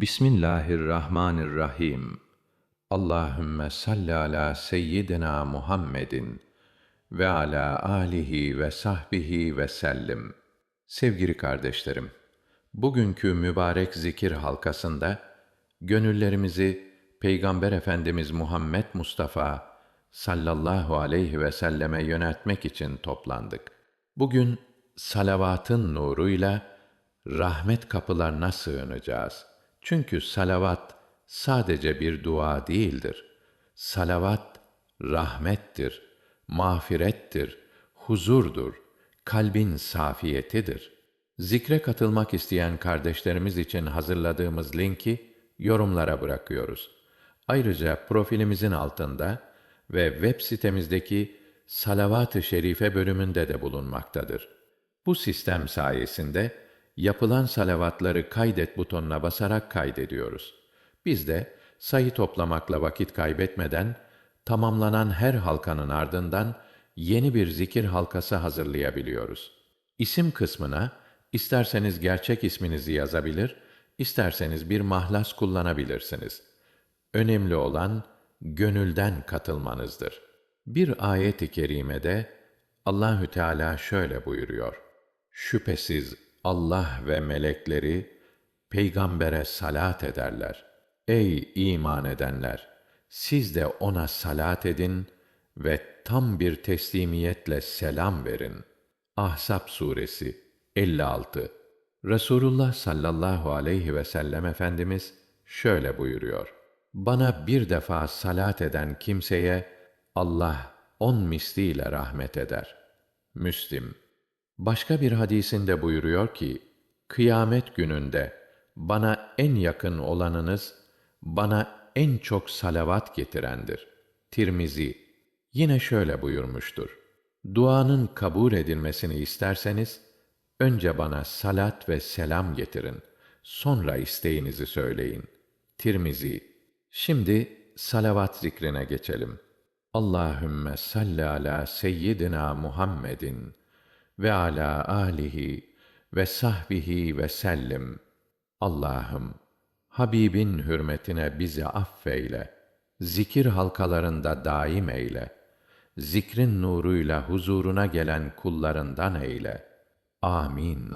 Bismillahirrahmanirrahim. Allahümme salli ala seyyidina Muhammedin ve ala alihi ve sahbihi ve sellim. Sevgili kardeşlerim, bugünkü mübarek zikir halkasında gönüllerimizi Peygamber Efendimiz Muhammed Mustafa sallallahu aleyhi ve selleme yöneltmek için toplandık. Bugün salavatın nuruyla rahmet kapılarına sığınacağız. Çünkü salavat sadece bir dua değildir. Salavat rahmettir, mağfirettir, huzurdur, kalbin safiyetidir. Zikre katılmak isteyen kardeşlerimiz için hazırladığımız linki yorumlara bırakıyoruz. Ayrıca profilimizin altında ve web sitemizdeki Salavat-ı Şerife bölümünde de bulunmaktadır. Bu sistem sayesinde yapılan salavatları kaydet butonuna basarak kaydediyoruz. Biz de sayı toplamakla vakit kaybetmeden tamamlanan her halkanın ardından yeni bir zikir halkası hazırlayabiliyoruz. İsim kısmına isterseniz gerçek isminizi yazabilir, isterseniz bir mahlas kullanabilirsiniz. Önemli olan gönülden katılmanızdır. Bir ayet-i kerimede Allahü Teala şöyle buyuruyor: Şüphesiz Allah ve melekleri peygambere salat ederler. Ey iman edenler, siz de ona salat edin ve tam bir teslimiyetle selam verin. Ahzab suresi 56. Resulullah sallallahu aleyhi ve sellem efendimiz şöyle buyuruyor: Bana bir defa salat eden kimseye Allah on misliyle rahmet eder. Müslim Başka bir hadisinde buyuruyor ki, Kıyamet gününde bana en yakın olanınız, bana en çok salavat getirendir. Tirmizi yine şöyle buyurmuştur. Duanın kabul edilmesini isterseniz, önce bana salat ve selam getirin, sonra isteğinizi söyleyin. Tirmizi Şimdi salavat zikrine geçelim. Allahümme salli ala seyyidina Muhammedin ve ala alihi ve sahbihi ve sellim. Allah'ım, Habibin hürmetine bizi affeyle. Zikir halkalarında daim eyle. Zikrin nuruyla huzuruna gelen kullarından eyle. Amin.